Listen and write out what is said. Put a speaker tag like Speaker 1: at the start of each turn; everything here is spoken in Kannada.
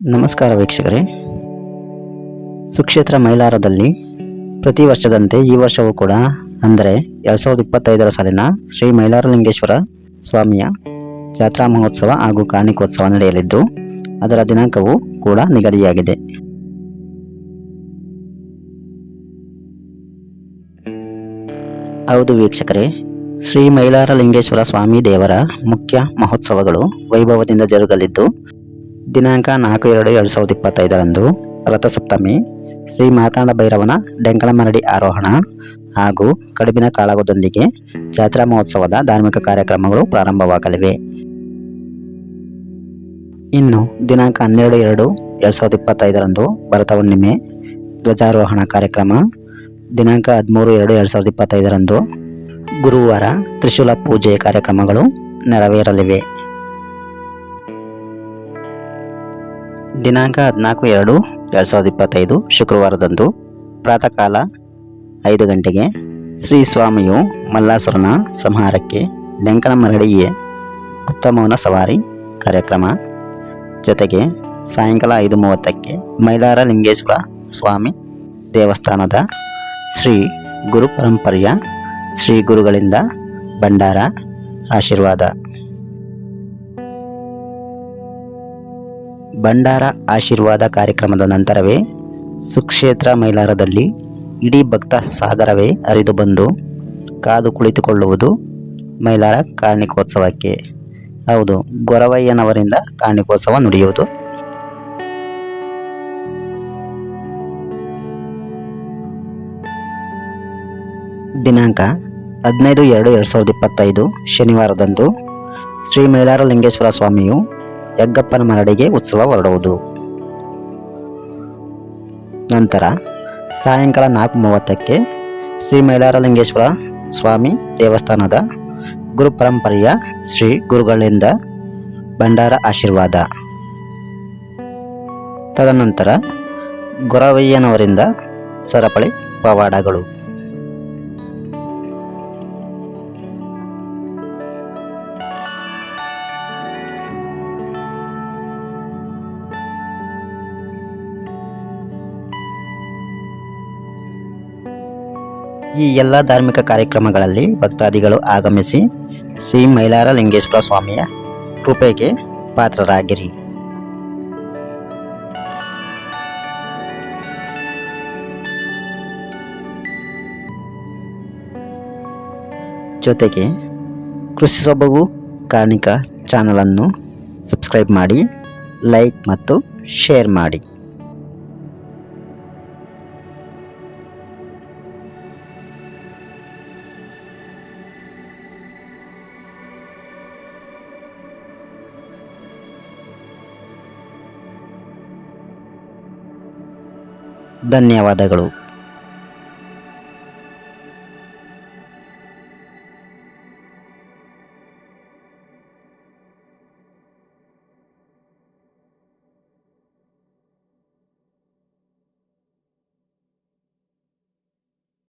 Speaker 1: ನಮಸ್ಕಾರ ವೀಕ್ಷಕರೇ. ಸುಕ್ಷೇತ್ರ ಮೈಲಾರದಲ್ಲಿ ಪ್ರತಿ ವರ್ಷದಂತೆ ಈ ವರ್ಷವೂ ಕೂಡ ಅಂದರೆ ಎರಡು ಸಾವಿರದ ಇಪ್ಪತ್ತೈದರ ಸಾಲಿನ ಶ್ರೀ ಮೈಲಾರಲಿಂಗೇಶ್ವರ ಸ್ವಾಮಿಯ ಜಾತ್ರಾ ಮಹೋತ್ಸವ ಹಾಗೂ ಕಾರ್ಣಿಕೋತ್ಸವ ನಡೆಯಲಿದ್ದು, ಅದರ ದಿನಾಂಕವು ಕೂಡ ನಿಗದಿಯಾಗಿದೆ. ಹೌದು ವೀಕ್ಷಕರೇ, ಶ್ರೀ ಮೈಲಾರಲಿಂಗೇಶ್ವರ ಸ್ವಾಮಿ ದೇವರ ಮುಖ್ಯ ಮಹೋತ್ಸವಗಳು ವೈಭವದಿಂದ ಜರುಗಲಿದ್ದು ದಿನಾಂಕ ನಾಲ್ಕು ಎರಡು ಎರಡು ಸಾವಿರದ ಇಪ್ಪತ್ತೈದರಂದು ರಥಸಪ್ತಮಿ ಶ್ರೀ ಮಾತಾಂಡ ಭೈರವನ ಡೆಂಕಳಮರಡಿ ಆರೋಹಣ ಹಾಗೂ ಕಡುಬಿನ ಕಾಳಗದೊಂದಿಗೆ ಜಾತ್ರಾ ಮಹೋತ್ಸವದ ಧಾರ್ಮಿಕ ಕಾರ್ಯಕ್ರಮಗಳು ಪ್ರಾರಂಭವಾಗಲಿವೆ. ಇನ್ನು ದಿನಾಂಕ ಹನ್ನೆರಡು ಎರಡು ಎರಡು ಸಾವಿರದ ಇಪ್ಪತ್ತೈದರಂದು ಭರತ ಹುಣ್ಣಿಮೆ ಧ್ವಜಾರೋಹಣ ಕಾರ್ಯಕ್ರಮ. ದಿನಾಂಕ ಹದಿಮೂರು ಎರಡು ಎರಡು ಸಾವಿರದ ಇಪ್ಪತ್ತೈದರಂದು ಗುರುವಾರ ತ್ರಿಶೂಲ ಪೂಜೆ ಕಾರ್ಯಕ್ರಮಗಳು ನೆರವೇರಲಿವೆ. ದಿನಾಂಕ ಹದಿನಾಲ್ಕು ಎರಡು ಎರಡು ಸಾವಿರದ ಇಪ್ಪತ್ತೈದು ಶುಕ್ರವಾರದಂದು ಪ್ರಾತಃ ಕಾಲ ಐದು ಗಂಟೆಗೆ ಶ್ರೀ ಸ್ವಾಮಿಯು ಮಲ್ಲಾಸುರನ ಸಂಹಾರಕ್ಕೆ ಡೆಂಕಣ ಮರಡಿಯೇ ಗುಪ್ತಮೌನ ಸವಾರಿ ಕಾರ್ಯಕ್ರಮ. ಜೊತೆಗೆ ಸಾಯಂಕಾಲ ಐದು ಮೂವತ್ತಕ್ಕೆ ಮೈಲಾರ ಲಿಂಗೇಶ್ವರ ಸ್ವಾಮಿ ದೇವಸ್ಥಾನದ ಶ್ರೀ ಗುರು ಪರಂಪರೆಯ ಶ್ರೀ ಗುರುಗಳಿಂದ ಭಂಡಾರ, ಆಶೀರ್ವಾದ. ಭಂಡಾರ ಆಶೀರ್ವಾದ ಕಾರ್ಯಕ್ರಮದ ನಂತರವೇ ಸುಕ್ಷೇತ್ರ ಮೈಲಾರದಲ್ಲಿ ಇಡೀ ಭಕ್ತ ಸಾಗರವೇ ಹರಿದು ಬಂದು ಕಾದು ಕುಳಿತುಕೊಳ್ಳುವುದು ಮೈಲಾರ ಕಾರ್ಣಿಕೋತ್ಸವಕ್ಕೆ. ಹೌದು, ಗೊರವಯ್ಯನವರಿಂದ ಕಾರ್ಣಿಕೋತ್ಸವ ನುಡಿಯುವುದು. ದಿನಾಂಕ ಹದಿನೈದು ಎರಡು ಎರಡು ಸಾವಿರದ ಇಪ್ಪತ್ತೈದು ಶನಿವಾರದಂದು ಶ್ರೀ ಮೈಲಾರಲಿಂಗೇಶ್ವರ ಸ್ವಾಮಿಯು ಯಗ್ಗಪ್ಪನ ಮರಡಿಗೆ ಉತ್ಸವ ಹೊರಡುವುದು. ನಂತರ ಸಾಯಂಕಾಲ ನಾಲ್ಕು ಮೂವತ್ತಕ್ಕೆ ಶ್ರೀ ಮೈಲಾರಲಿಂಗೇಶ್ವರ ಸ್ವಾಮಿ ದೇವಸ್ಥಾನದ ಗುರು ಪರಂಪರೆಯ ಶ್ರೀ ಗುರುಗಳಿಂದ ಭಂಡಾರ ಆಶೀರ್ವಾದ. ತದನಂತರ ಗೊರವಯ್ಯನವರಿಂದ ಸರಪಳಿ ಪವಾಡಗಳು. ಈ ಎಲ್ಲ ಧಾರ್ಮಿಕ ಕಾರ್ಯಕ್ರಮಗಳಲ್ಲಿ ಭಕ್ತಾದಿಗಳು ಆಗಮಿಸಿ ಶ್ರೀ ಮೈಲಾರ ಲಿಂಗೇಶ್ವರ ಸ್ವಾಮಿಯ ಕೃಪೆಗೆ ಪಾತ್ರರಾಗಿರಿ. ಜೊತೆಗೆ ಕೃಷಿ ಸೊಬಗು ಕಾರ್ಣಿಕ ಚಾನಲನ್ನು ಸಬ್ಸ್ಕ್ರೈಬ್ ಮಾಡಿ, ಲೈಕ್ ಮತ್ತು ಶೇರ್ ಮಾಡಿ. ಧನ್ಯವಾದಗಳು.